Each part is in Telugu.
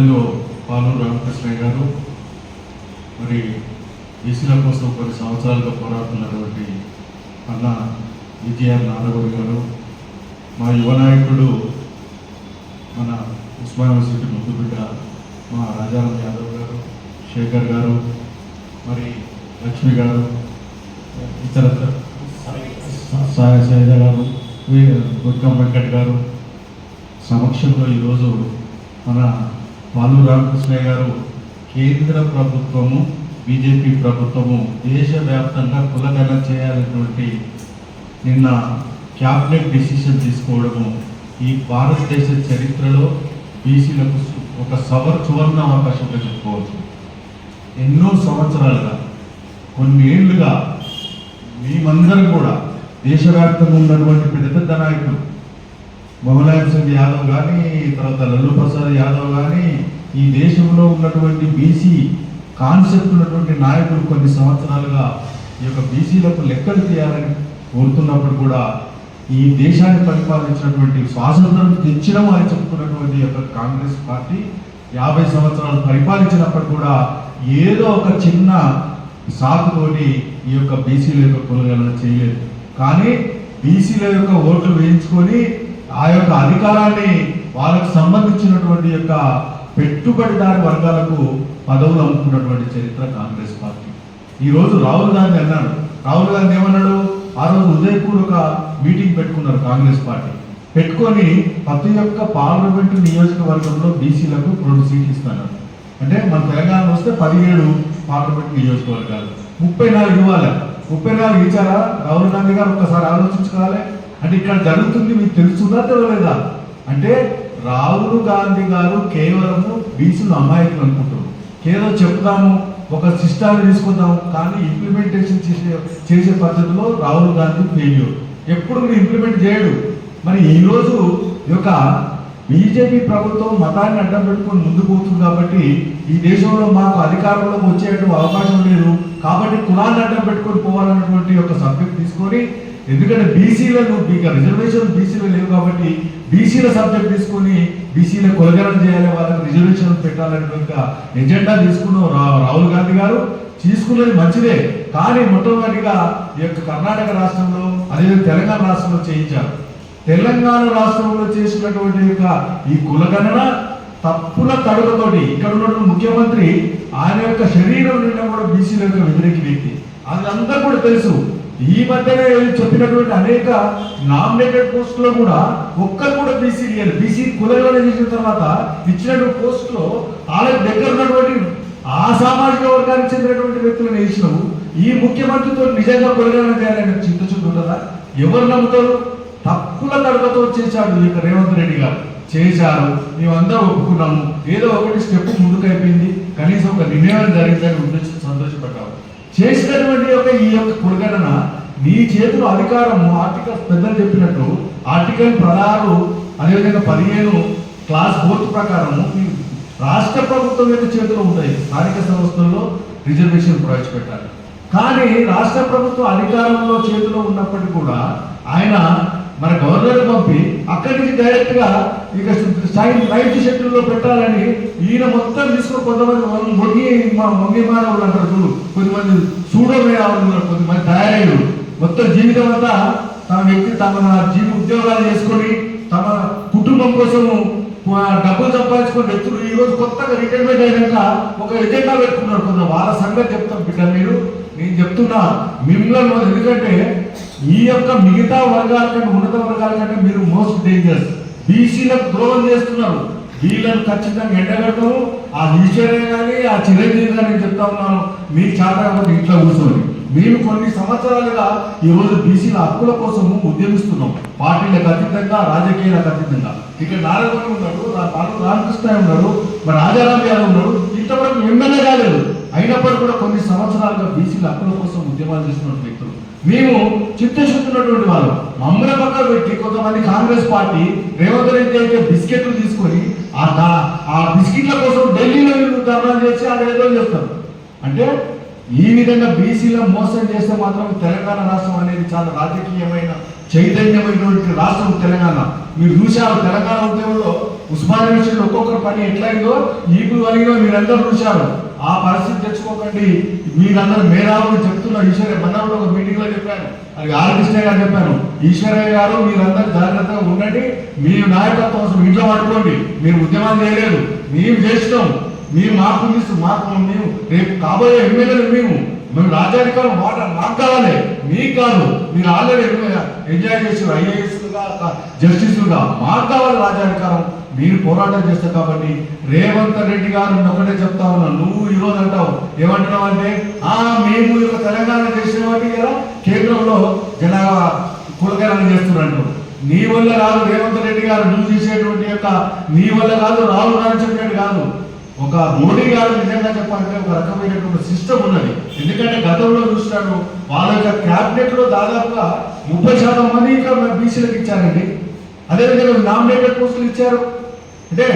పెద్దలు పాలు రామకృష్ణయ్య గారు మరి బీసీల కోసం కొన్ని సంవత్సరాలుగా పోరాడుతున్నటువంటి అన్న విజయన్ నారగౌడి గారు మా యువ నాయకుడు మన ఉస్మాన్ యూనివర్సిటీ ముద్దుబిడ్డ మా రాజారాం యాదవ్ గారు శేఖర్ గారు మరి లక్ష్మి గారు ఇతర సాయ గారు గుడ్కం వెంకట్ గారు సమక్షంలో ఈరోజు మన పాలు రామకృష్ణయ్య గారు కేంద్ర ప్రభుత్వము బీజేపీ ప్రభుత్వము దేశవ్యాప్తంగా కులగన చేయాలన్నటువంటి నిన్న క్యాబినెట్ డిసిషన్ తీసుకోవడము ఈ భారతదేశ చరిత్రలో బీసీలకు ఒక సవర్ సువర్ణ అవకాశంగా చెప్పుకోవచ్చు. ఎన్నో సంవత్సరాలుగా కొన్ని ఏళ్ళుగా మేమందరం కూడా దేశవ్యాప్తంగా ఉన్నటువంటి పెద్ద పెద్ద నాయకులు మొగలాయం సింగ్ యాదవ్ కానీ తర్వాత లల్లు ప్రసాద్ యాదవ్ కానీ ఈ దేశంలో ఉన్నటువంటి బీసీ కాన్సెప్ట్ ఉన్నటువంటి నాయకులు కొన్ని సంవత్సరాలుగా ఈ యొక్క బీసీలకు లెక్కలు తీయాలని కోరుతున్నప్పుడు కూడా ఈ దేశాన్ని పరిపాలించినటువంటి స్వాతంత్రం తెచ్చడం అని చెప్పుకున్నటువంటి యొక్క కాంగ్రెస్ పార్టీ యాభై సంవత్సరాలు పరిపాలించినప్పుడు కూడా ఏదో ఒక చిన్న సాకుతోటి ఈ యొక్క బీసీల యొక్క కొనుగోలు చేయలేదు. కానీ బీసీల యొక్క ఓట్లు వేయించుకొని ఆ యొక్క అధికారాన్ని వాళ్ళకు సంబంధించినటువంటి యొక్క పెట్టుబడిదారి వర్గాలకు పదవులు అమ్ముకున్నటువంటి చరిత్ర కాంగ్రెస్ పార్టీ. ఈ రోజు రాహుల్ గాంధీ అన్నాడు. రాహుల్ గాంధీ ఏమన్నాడు? ఆ రోజు ఉదయపూర్ ఒక మీటింగ్ పెట్టుకున్నారు కాంగ్రెస్ పార్టీ. పెట్టుకొని ప్రతి ఒక్క పార్లమెంటు నియోజకవర్గంలో బీసీలకు రెండు సీట్లు ఇస్తున్నారు అంటే మన తెలంగాణ వస్తే పదిహేడు పార్లమెంట్ నియోజకవర్గాలు. ముప్పై నాలుగు ఇవ్వాలి. ముప్పై నాలుగు ఇచ్చారా? రాహుల్ గాంధీ గారు ఒక్కసారి ఆలోచించుకోవాలి. అంటే ఇక్కడ జరుగుతుంది మీకు తెలుస్తుందా తెలియలేదా అంటే రాహుల్ గాంధీ గారు కేవలము బీసీలు అమాయకులు అనుకుంటున్నారు. కేవలం చెప్తాము ఒక సిస్టాన్ని తీసుకుందాము కానీ ఇంప్లిమెంటేషన్ చేసే చేసే పద్ధతిలో రాహుల్ గాంధీ ఫెయిల్యూర్ ఎప్పుడు మీరు ఇంప్లిమెంట్ చేయడు. మరి ఈరోజు ఈ యొక్క బీజేపీ ప్రభుత్వం మతాన్ని అడ్డం పెట్టుకొని ముందుకు పోతుంది కాబట్టి ఈ దేశంలో మాకు అధికారంలోకి వచ్చేటువంటి అవకాశం లేదు. కాబట్టి కులాన్ని అడ్డం పెట్టుకొని పోవాలన్నటువంటి ఒక సబ్జెక్ట్ తీసుకొని ఎందుకంటే బీసీలో ఇంకా రిజర్వేషన్ బీసీలో లేవు కాబట్టి బీసీల సబ్జెక్ట్ తీసుకొని బీసీల కొలగరం చేయాలి వాళ్ళకి రిజర్వేషన్ పెట్టాలనే ఒక ఎజెండా తీసుకున్నావు రా- రాహుల్ గాంధీ గారు. తీసుకున్నది మంచిదే కానీ మొట్టమొదటిగా ఈ యొక్క కర్ణాటక రాష్ట్రంలో అదే తెలంగాణ రాష్ట్రంలో చేయించారు. తెలంగాణ రాష్ట్రంలో చేసినటువంటి యొక్క ఈ కులగణన తప్పుల తడులతోటి ఇక్కడ ఉన్నటువంటి ముఖ్యమంత్రి ఆయన యొక్క శరీరం నిండా కూడా బీసీల యొక్క వ్యతిరేక వ్యక్తి. అది అందరూ కూడా తెలుసు. ఈ మధ్యనే చెప్పినటువంటి అనేక నామినేటెడ్ పోస్టులో కూడా ఒక్కరు కూడా బీసీ లేదు బీసీ కులగణన చేసిన తర్వాత ఇచ్చినటువంటి పోస్టులో వాళ్ళకి దగ్గర ఉన్నటువంటి ఆ సామాజిక వర్గానికి చెందినటువంటి వ్యక్తులను వేసినావు. ఈ ముఖ్యమంత్రితో నిజంగా కులగణన చేయాలని చింతచుంటు ఉంటుందా ఎవరు నమ్ముతారు? తప్పుల తడకతో చేశాడు ఇక రేవంత్ రెడ్డి గారు. చేశారు. మేమందరం ఒప్పుకున్నాము. ఏదో ఒకటి స్టెప్ ముందుకు అయిపోయింది. కనీసం ఒక నిర్ణయం జరిగిందని ఉండొచ్చు. సంతోషపడ్డాము. చేసినటువంటి యొక్క ఈ యొక్క కులగణన నీ చేతిలో అధికారము ఆర్టికల్ పెద్దలు చెప్పినట్టు ఆర్టికల్ పదహారు అదేవిధంగా పదిహేను క్లాస్ ఫోర్త్ ప్రకారము రాష్ట్ర ప్రభుత్వం యొక్క చేతిలో ఉంటాయి. స్థానిక సంస్థల్లో రిజర్వేషన్ ప్రవేశపెట్టాలి. కానీ రాష్ట్ర ప్రభుత్వం అధికారంలో చేతిలో ఉన్నప్పటికీ కూడా ఆయన మన గవర్నర్ పంపి అక్కడి నుంచి డైరెక్ట్గా ఇక సైన్ రైతు షెడ్యూల్లో పెట్టాలని ఈయన మొత్తం తీసుకుని కొంతమంది వాళ్ళు మొగ్గి మా మానవులు అంటారు చూడు. కొద్దిమంది సూడోమే కొంతమంది తయారయ్యారు మొత్తం జీవితం అంతా తన వ్యక్తి తమ జీవి ఉద్యోగాలు చేసుకొని తమ కుటుంబం కోసము డబ్బులు సంపాదించుకున్న వ్యక్తులు ఈ రోజు కొత్తగా రిటైర్మెంట్ అయినాక ఒక ఎజెండా పెట్టుకున్నారు. కొంత వాళ్ళ సంగతి చెప్తాం బిడ్డ మీరు. నేను చెప్తున్నా మిమ్మల్ని ఎందుకంటే ఈ యొక్క మిగతా వర్గాల కంటే ఉన్నత వర్గాల కంటే మీరు మోస్ట్ డేంజర్స్ బీసీలకు ద్రోహం చేస్తున్నారు. వీళ్ళని ఖచ్చితంగా ఎండగడతారు. ఆ ఈశ్వరే కానీ ఆ చిరంజీవి కానీ చెప్తా ఉన్నాను మీ చాలా కాబట్టి ఇంట్లో కూర్చోండి. మేము కొన్ని సంవత్సరాలుగా ఈ రోజు బీసీల హక్కుల కోసము ఉద్యమిస్తున్నాం. పార్టీలకు అతీతంగా రాజకీయాలకు అతీతంగా. ఇక్కడ నారాయణ ఉన్నాడు రా- పాలు రామకృష్ణ ఉన్నాడు మరి రాజారాం గారు ఉన్నాడు ఇంతవరకు ఎమ్మెల్యే కాలేదు. అయినప్పటికీ కూడా కొన్ని సంవత్సరాలుగా బీసీల హక్కుల కోసం ఉద్యమాలు చేస్తున్న వ్యక్తులు. మేము చిత్తశుద్ధున్నటువంటి వాళ్ళు మమ్మల్ని పక్కన పెట్టి కొంతమంది కాంగ్రెస్ పార్టీ రేవంత్ రెడ్డి అయితే బిస్కెట్లు తీసుకొని ఆ ఆ బిస్కెట్ల కోసం ఢిల్లీలో వీళ్ళు ధర్నా చేసి ఆడ ఏదో చేస్తారు. అంటే ఈ విధంగా బీసీలో మోసం చేస్తే మాత్రం తెలంగాణ రాష్ట్రం అనేది చాలా రాజకీయమైన చైతన్యమైనటువంటి రాష్ట్రం తెలంగాణ. మీరు చూశారు తెలంగాణ ఉద్యమంలో ఉస్మానియా విషయంలో ఒక్కొక్కరు పని ఎట్లయిందో ఈపులు కలిగిన మీరందరూ చూశారు. ఆ పరిస్థితి తెచ్చుకోకండి. మీరందరూ మేధావులు చెప్తున్న ఈశ్వర్య మన్నప్పుడు ఒక మీటింగ్లో చెప్పాను అది ఆర్ గారు చెప్పాను ఈశ్వరయ్య గారు మీరందరూ జాగ్రత్తగా ఉండండి. మీ నాయకత్వం కోసం ఇంట్లో పడుకోండి. మీరు ఉద్యమం చేయలేదు. మేము చేస్తాం మేము మాకు తీసు మాకు మేము రేపు కాబోయే ఎమ్మెల్యేలు మేము. మేము రాజ్యాధికారం మాట నాకు కావాలి మీకు కాదు. మీరు ఆల్రెడీ ఎంజాయ్ చేసారు ఐఏఎస్లుగా జస్టిస్లుగా మాకు కావాలి రాజ్యాధికారం. మీరు పోరాటం చేస్తారు కాబట్టి రేవంత్ రెడ్డి గారు ఒకటే చెప్తా ఉన్నా నువ్వు ఈరోజు అంటావు. ఏమంటున్నావు అంటే ఆ మేము ఇక తెలంగాణ చేసిన వాటి కదా కేంద్రంలో జనాభా కులకరణ చేస్తున్నట్టు నీ వల్ల కాదు రేవంత్ రెడ్డి గారు నువ్వు చేసేటువంటి యొక్క నీ వల్ల కాదు రాహుల్ గారు చెప్పేది కాదు. ఒక మోడీ గారు నిజంగా చెప్పాలంటే ఒక రకమైనటువంటి సిస్టమ్ ఉన్నది. ఎందుకంటే గతంలో చూసినాను వాళ్ళ యొక్క క్యాబినెట్లో దాదాపుగా ముప్పై శాతం మంది ఇక్కడ బీసీలకు ఇచ్చారండి. అదేవిధంగా నామినేటెడ్ పోస్టులు ఇచ్చారు. అంటే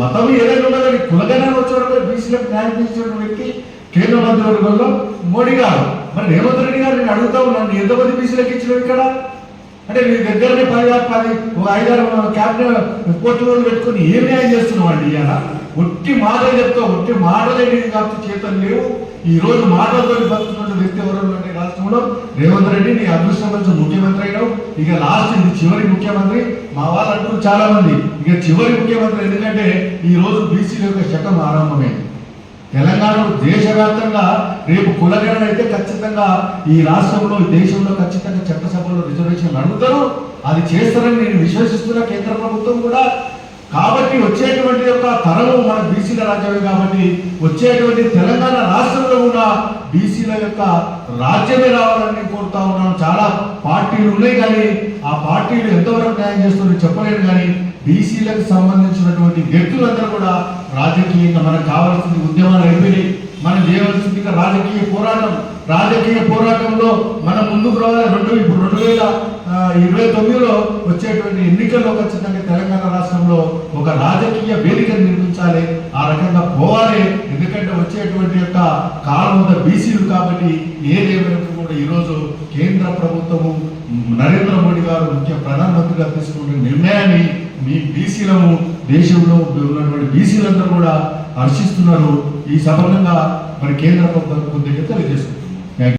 మతం ఏదైనా ఉన్నదని కులగణన వచ్చేవారు బీసీలకు న్యాయం చేసిన వ్యక్తి కేంద్ర మంత్రివర్గంలో మోడీ గారు. మరి రేవంత్ రెడ్డి గారు నేను అడుగుతా ఉన్నాను ఎంతమంది బీసీలకు ఇచ్చిన ఇక్కడ? అంటే నీ దగ్గరనే పది పది ఒక ఐదారు క్యాబినెట్ కోట్ల రోజులు పెట్టుకొని ఏం న్యాయం చేస్తున్నాం అండి ఇవాళ? ఒట్టి మాటలు చెప్తావు ఒట్టి మాటలేని కాబట్టి చేతలు లేవు. ఈ రోజు మాటలతో బతుకుతున్న వ్యక్తి ఎవరు రాష్ట్రంలో రేవంత్ రెడ్డి నీ అదృష్టం నుంచి ముఖ్యమంత్రి అయినావు. ఇక లాస్ట్ ఇది చివరి ముఖ్యమంత్రి. మా వాళ్ళు అంటారు చాలా మంది ఇక చివరి ముఖ్యమంత్రి ఎందుకంటే ఈ రోజు బీసీల యొక్క శకం ఆరంభమైంది తెలంగాణలో దేశవ్యాప్తంగా రేపు కులగణన అయితే ఖచ్చితంగా ఈ రాష్ట్రంలో ఈ దేశంలో ఖచ్చితంగా చట్టసభలో రిజర్వేషన్లు అడుగుతారు. అది చేస్తారని నేను విశ్వసిస్తున్న కేంద్ర ప్రభుత్వం కూడా. కాబట్టి వచ్చేటువంటి యొక్క తరము మన బీసీల రాజ్యమే కాబట్టి వచ్చేటువంటి తెలంగాణ రాష్ట్రంలో కూడా బీసీల యొక్క రాజ్యమే రావాలని కోరుతా ఉన్నాను. చాలా పార్టీలు ఉన్నాయి కానీ ఆ పార్టీలు ఎంతవరకు న్యాయం చేస్తుందో చెప్పలేను కానీ బీసీలకు సంబంధించినటువంటి వ్యక్తులందరూ కూడా రాజకీయంగా మనకు కావాల్సింది ఉద్యమాలు అయిపోయినాయి మనం చేయవలసింది రాజకీయ పోరాటం. రాజకీయ పోరాటంలో మనం ముందుకు రావాలి. రెండు ఇప్పుడు రెండు వేల ఇరవై తొమ్మిదిలో వచ్చేటువంటి ఎన్నికల్లో ఖచ్చితంగా తెలంగాణ రాష్ట్రంలో ఒక రాజకీయ వేదికను నిర్మించాలి. ఆ రకంగా పోవాలి. ఎందుకంటే వచ్చేటువంటి యొక్క కాలం ఉన్న బీసీలు కాబట్టి ఏదేమైనప్పుడు కూడా ఈరోజు కేంద్ర ప్రభుత్వము నరేంద్ర మోడీ గారు ముఖ్య ప్రధానమంత్రిగా తీసుకున్న నిర్ణయాన్ని మీ బీసీలము దేశంలో ఉన్నటువంటి బీసీలందరూ కూడా హర్షిస్తున్నారు. ఈ సఫలంగా మరి కేంద్ర ప్రభుత్వం కొద్దిగా తెలియజేస్తుంది.